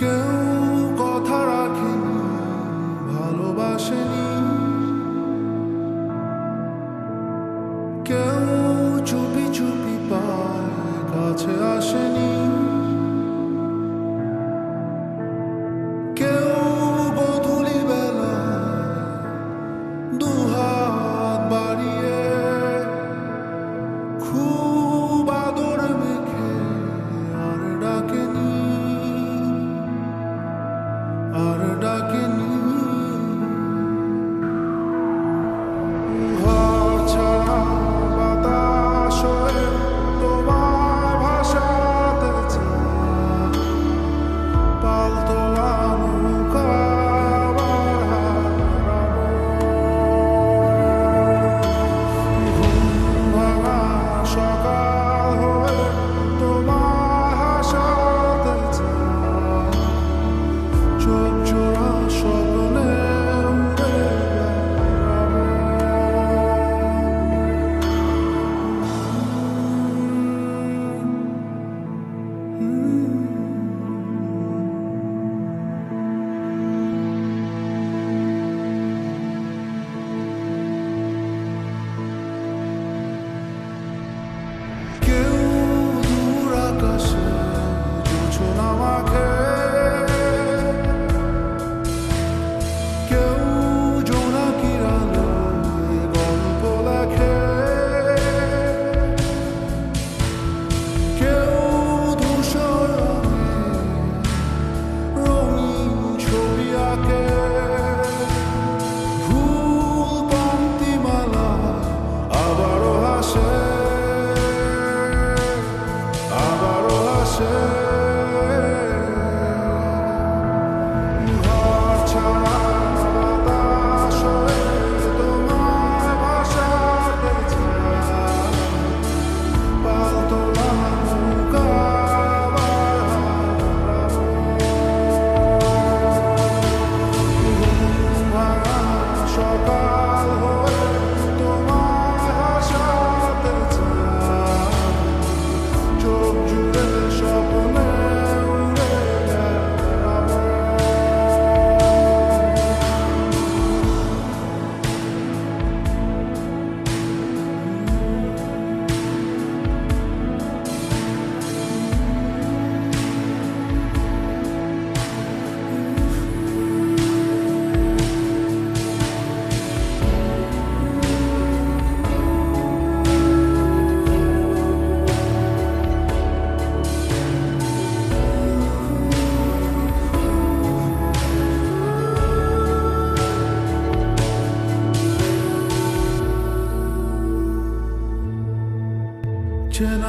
কেউ কথা রাখেনি ভালোবাসেনি।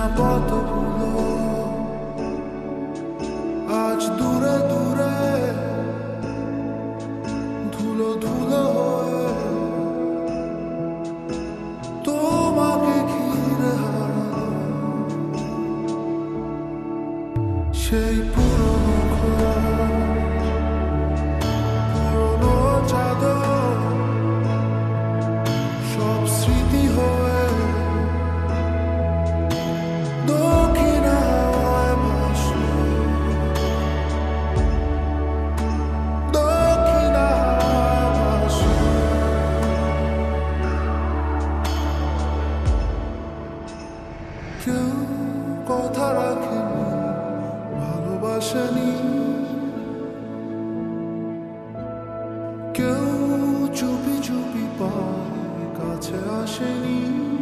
na bota pulou. কেউ চুপি চুপি পায় কাছে আসেনি।